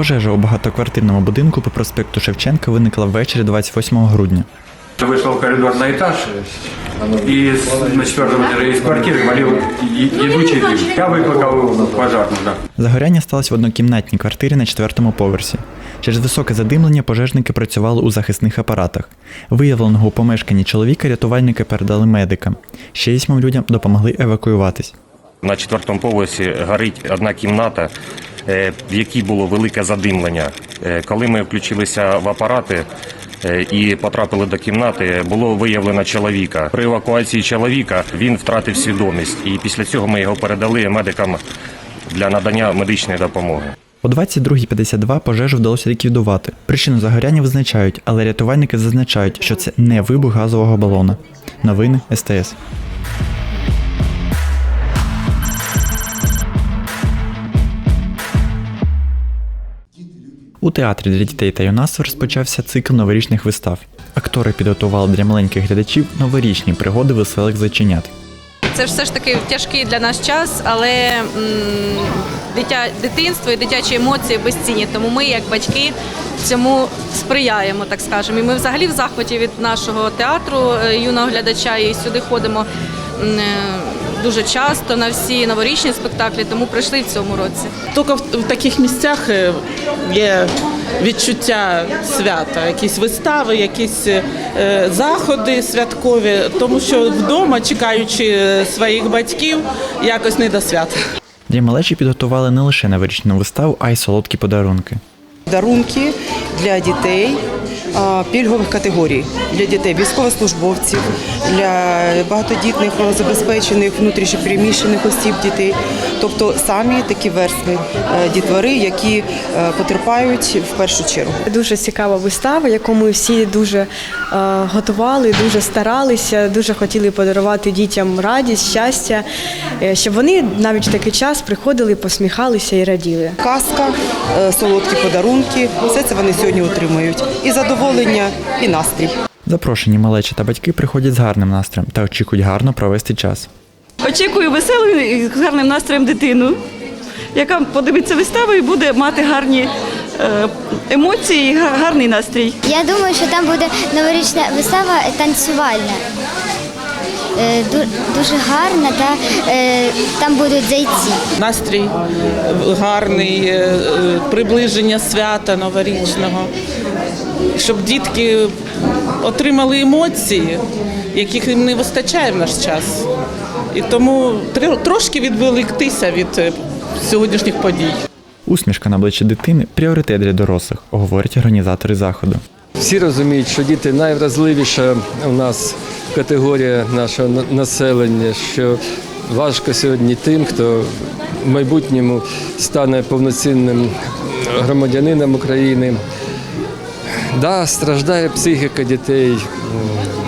Пожежа у багатоквартирному будинку по проспекту Шевченка виникла ввечері 28 грудня. Вышел в коридор на этаж и с- на четвертом этаже из квартиры валил е- едучий дым. Я выкликал пожарную, да. Загоряння сталося в однокімнатній квартирі на четвертому поверсі. Через високе задимлення пожежники працювали у захисних апаратах. Виявленого у помешканні чоловіка рятувальники передали медикам. Ще вісьмом людям допомогли евакуюватись. На четвертому поверсі горить одна кімната, е, в якій було велике задимлення. Е, Коли ми включилися в апарати е, і потрапили до кімнати, було виявлено чоловіка. При евакуації чоловіка він втратив свідомість, і після цього ми його передали медикам для надання медичної допомоги. О 22.52 пожежу вдалося ліквідувати. Причину загоряння визначають, але рятувальники зазначають, що це не вибух газового балона. Новини СТС. У театрі для дітей та юнацтва розпочався цикл новорічних вистав. Актори підготували для маленьких глядачів новорічні пригоди веселих зайченят. Це ж все ж таки тяжкий для нас час, але м, дитя, дитинство і дитячі емоції безцінні. Тому ми, як батьки, цьому сприяємо, так скажемо. І ми взагалі в захваті від нашого театру е, юного глядача і сюди ходимо м, е, дуже часто на всі новорічні спектаклі, тому прийшли в цьому році. Тільки в, в таких місцях е, є відчуття свята, якісь вистави, якісь е, заходи святкові, тому що вдома, чекаючи е, своїх батьків, якось не до свята. Для малечі підготували не лише новорічну виставу, а й солодкі подарунки. дарунки для дітей пільгових категорій для дітей військовослужбовців, для багатодітних забезпечених внутрішньопереміщених осіб дітей, тобто самі такі верстви е, дітвори, які е, потерпають в першу чергу. Дуже цікава вистава, яку ми всі дуже е, готували, дуже старалися, дуже хотіли подарувати дітям радість, щастя, е, щоб вони навіть в такий час приходили, посміхалися і раділи. Казка, е, солодкі подарунки, все це вони сьогодні отримують. І задоволення, і настрій. Запрошені малечі та батьки приходять з гарним настроєм та очікують гарно провести час. Очікую веселою і з гарним настроєм дитину, яка подивиться виставу і буде мати гарні е, емоції, і гарний настрій. Я думаю, що там буде новорічна вистава танцювальна. Е, ду- Дуже гарна, та е, там будуть зайці. Настрій гарний, е, приближення свята новорічного, щоб дітки отримали емоції, яких їм не вистачає в наш час. І тому трошки відволіктися від сьогоднішніх подій. Усмішка на обличчі дитини пріоритет для дорослих, говорять організатори заходу. Всі розуміють, що діти найвразливіша у нас категорія нашого населення, що важко сьогодні тим, хто в майбутньому стане повноцінним громадянином України. Да, страждає психіка дітей,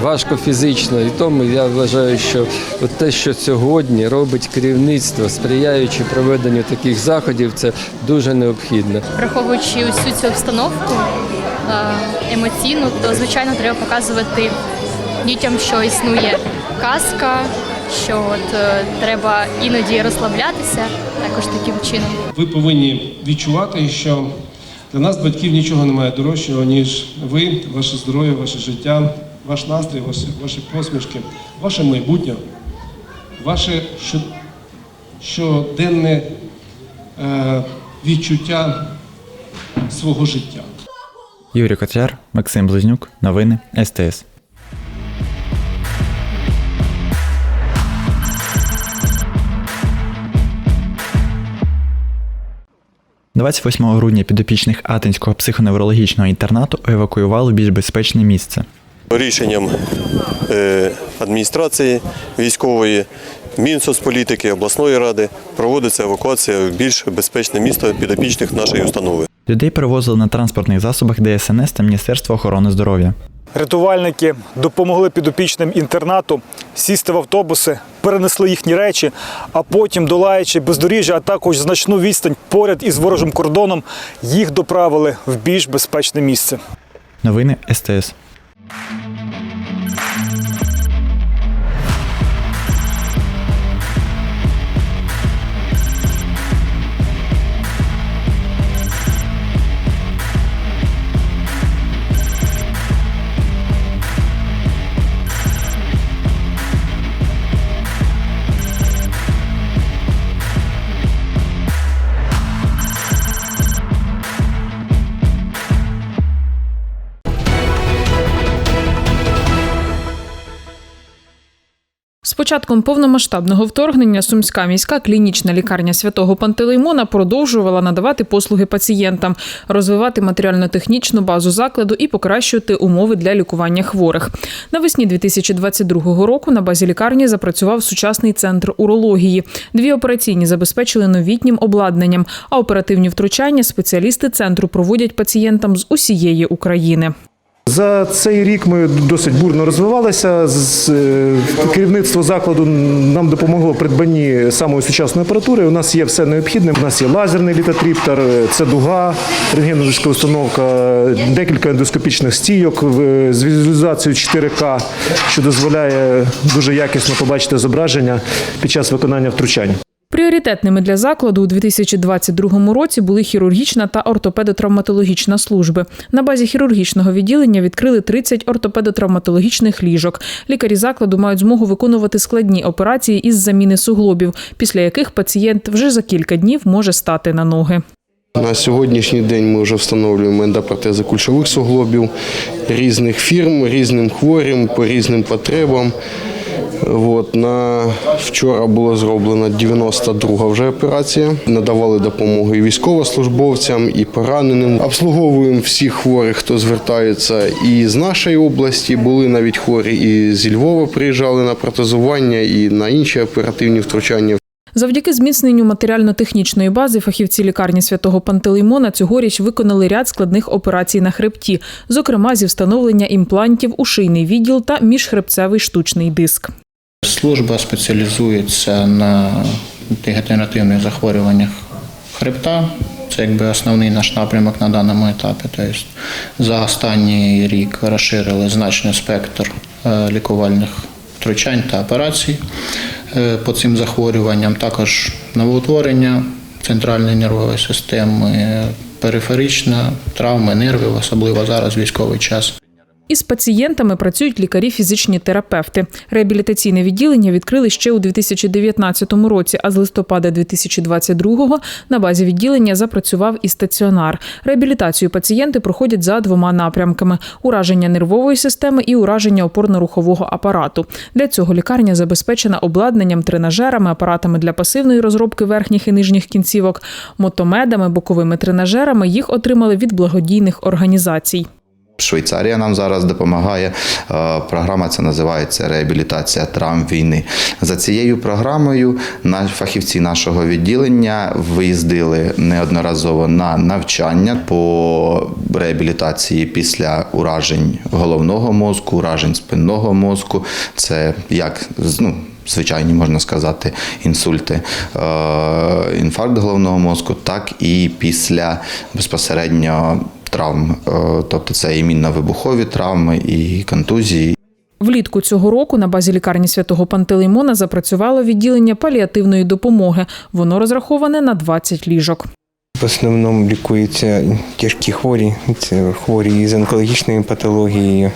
важко фізично, і тому я вважаю, що от те, що сьогодні робить керівництво, сприяючи проведенню таких заходів, це дуже необхідно. Враховуючи усю цю обстановку е, емоційну, то звичайно треба показувати дітям, що існує казка, що от е, треба іноді розслаблятися також таким чином. Ви повинні відчувати, що для нас, батьків, нічого немає дорожчого, ніж ви, ваше здоров'я, ваше життя, ваш настрій, ваші, ваші посмішки, ваше майбутнє, ваше що- щоденне е, відчуття свого життя. Юрій Котляр, Максим Близнюк, новини СТС. «28 грудня підопічних Атинського психоневрологічного інтернату евакуювали в більш безпечне місце. Рішенням е, адміністрації військової, Мінсоцполітики, обласної ради проводиться евакуація в більш безпечне місто підопічних нашої установи. Людей перевозили на транспортних засобах ДСНС та Міністерства охорони здоров'я. Рятувальники допомогли підопічним інтернату сісти в автобуси, перенесли їхні речі, а потім, долаючи бездоріжжя, а також значну відстань поряд із ворожим кордоном, їх доправили в більш безпечне місце. Новини СТС. Початком повномасштабного вторгнення Сумська міська клінічна лікарня святого Пантелеймона продовжувала надавати послуги пацієнтам, розвивати матеріально-технічну базу закладу і покращувати умови для лікування хворих. Навесні 2022 року на базі лікарні запрацював сучасний центр урології. Дві операційні забезпечили новітнім обладнанням, а оперативні втручання спеціалісти центру проводять пацієнтам з усієї України. За цей рік ми досить бурно розвивалися. Е, Керівництво закладу нам допомогло придбанні самої сучасної апаратури. У нас є все необхідне. У нас є лазерний літотріптер, це дуга, рентгенологічна установка, декілька ендоскопічних стійок з візуалізацією 4К, що дозволяє дуже якісно побачити зображення під час виконання втручань. Пріоритетними для закладу у 2022 році були хірургічна та ортопедотравматологічна служби. На базі хірургічного відділення відкрили 30 ортопедотравматологічних ліжок. Лікарі закладу мають змогу виконувати складні операції із заміни суглобів, після яких пацієнт вже за кілька днів може стати на ноги. На сьогоднішній день ми вже встановлюємо ендопротези кульшових суглобів різних фірм, різним хворим, по різним потребам. От, на вчора було зроблено 92 вже операція. Надавали допомогу і військовослужбовцям, і пораненим. Обслуговуємо всіх хворих, хто звертається і з нашої області. Були навіть хворі і зі Львова приїжджали на протезування і на інші оперативні втручання. Завдяки зміцненню матеріально-технічної бази фахівці лікарні святого Пантелеймона цьогоріч виконали ряд складних операцій на хребті, зокрема зі встановлення імплантів у шийний відділ та міжхребцевий штучний диск. Служба спеціалізується на дегенеративних захворюваннях хребта. Це якби основний наш напрямок на даному етапі. Тобто за останній рік розширили значно спектр е, лікувальних втручань та операцій е, по цим захворюванням. Також новоутворення центральної нервової системи, периферична травми нервів, особливо зараз військовий час. Із пацієнтами працюють лікарі-фізичні терапевти. Реабілітаційне відділення відкрили ще у 2019 році, а з листопада 2022 на базі відділення запрацював і стаціонар. Реабілітацію пацієнти проходять за двома напрямками: ураження нервової системи і ураження опорно-рухового апарату. Для цього лікарня забезпечена обладнанням, тренажерами, апаратами для пасивної розробки верхніх і нижніх кінцівок, мотомедами, боковими тренажерами. Їх отримали від благодійних організацій. Швейцарія нам зараз допомагає. Е, Програма ця називається реабілітація травм війни. За цією програмою фахівці нашого відділення виїздили неодноразово на навчання по реабілітації після уражень головного мозку, уражень спинного мозку. Це як ну, звичайні можна сказати, інсульти, е, інфаркт головного мозку, так і після безпосередньо травм, Е, тобто це і мінно-вибухові травми, і контузії. Влітку цього року на базі лікарні святого Пантелеймона запрацювало відділення паліативної допомоги. Воно розраховане на 20 ліжок. В основному лікуються тяжкі хворі, це хворі з онкологічною патологією, е,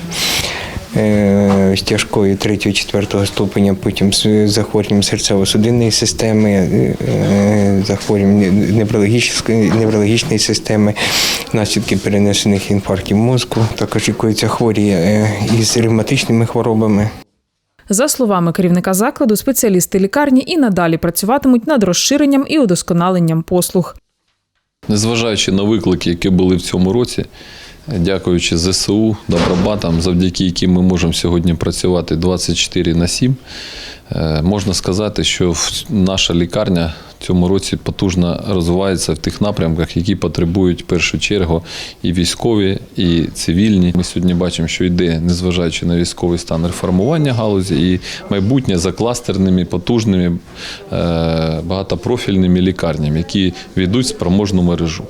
з тяжкою 3-4 ступеня, потім з захворюванням серцево-судинної системи, е, захворюванням неврологічної, неврологічної системи, наслідки перенесених інфарктів мозку. Також лікуються хворі е, із ревматичними хворобами. За словами керівника закладу, спеціалісти лікарні і надалі працюватимуть над розширенням і удосконаленням послуг. Незважаючи на виклики, які були в цьому році, дякуючи ЗСУ, добробатам, завдяки яким ми можемо сьогодні працювати 24 на 7, е, можна сказати, що наша лікарня в цьому році потужно розвивається в тих напрямках, які потребують в першу чергу і військові, і цивільні. Ми сьогодні бачимо, що йде, незважаючи на військовий стан реформування галузі, і майбутнє за кластерними, потужними, е, багатопрофільними лікарнями, які ведуть спроможну мережу.